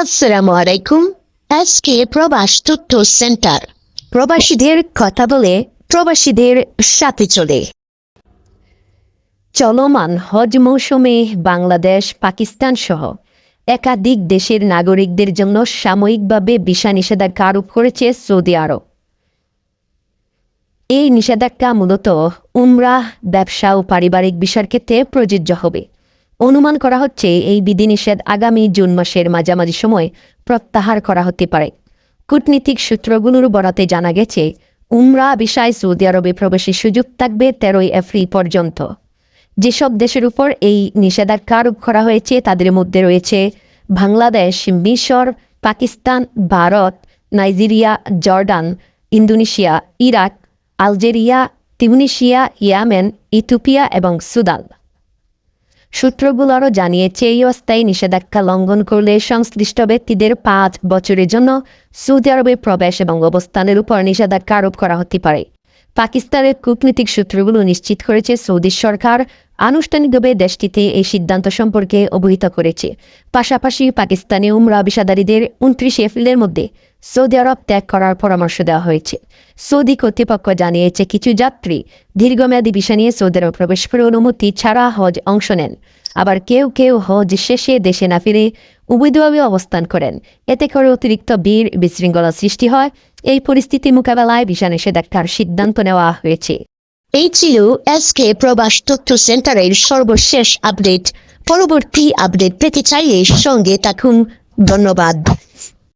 আসসালামু আলাইকুম। আজকে প্রবাস তথ্য সেন্টার। প্রবাসীদের কথা বলে প্রবাসীদের সাথে চলে। চলমান হজ মৌসুমে বাংলাদেশ, পাকিস্তান সহ একাধিক দেশের নাগরিকদের জন্য সাময়িকভাবে ভিসা নিষেধাজ্ঞা আরোপ করেছে সৌদি আরব। এই নিষেধাজ্ঞা মূলত উমরাহ, ব্যবসা ও পারিবারিক বিষয়ের ক্ষেত্রে প্রযোজ্য হবে। অনুমান করা হচ্ছে এই বিধিনিষেধ আগামী জুন মাসের মাঝামাঝি সময় প্রত্যাহার করা হতে পারে। কূটনীতিক সূত্রগুলোর বরাতে জানা গেছে, উমরা বিষয় সৌদি আরবে প্রবেশের সুযোগ থাকবে তেরোই এপ্রিল পর্যন্ত। যেসব দেশের উপর এই নিষেধাজ্ঞা আরোপ করা হয়েছে, তাদের মধ্যে রয়েছে বাংলাদেশ, মিশর, Pakistan, Bharat, Nigeria, Jordan, Indonesia, Iraq, Algeria, Tunisia, Yemen, Ethiopia এবং সুদান। সূত্রগুলো আরও জানিয়েছে, এই অস্থায়ী নিষেধাজ্ঞা লঙ্ঘন করলে সংশ্লিষ্ট ব্যক্তিদের পাঁচ বছরের জন্য সৌদি আরবে প্রবেশ এবং অবস্থানের উপর নিষেধাজ্ঞা আরোপ করা হতে পারে। পাকিস্তানের কূটনীতিক সূত্রগুলো নিশ্চিত করেছে, সৌদি সরকার আনুষ্ঠানিকভাবে দেশটিতে এই সিদ্ধান্ত সম্পর্কে অবহিত করেছে। পাশাপাশি পাকিস্তানি উমরা বিষাদারীদের উনত্রিশে এপ্রিলের মধ্যে সৌদি আরব ত্যাগ করার পরামর্শ দেওয়া হয়েছে। সৌদি কর্তৃপক্ষ জানিয়েছে কিছু যাত্রী দীর্ঘমেয়াদী বিষয় নিয়ে সৌদি আরব প্রবেশ করে অনুমতি ছাড়া হজ অংশ নেন। আবার কেউ কেউ হজ শেষে দেশে না ফিরে অবৈধভাবে অবস্থান করেন। এতে করে অতিরিক্ত বীর বিশৃঙ্খলা সৃষ্টি হয়। এই পরিস্থিতি মোকাবেলায় ভিসা নিষেধাজ্ঞার সিদ্ধান্ত নেওয়া হয়েছে। এই ছিল এসকে প্রবাস তথ্য সেন্টারের সর্বশেষ আপডেট। পরবর্তী আপডেট পেতে চাইলে সঙ্গে থাকুন। ধন্যবাদ।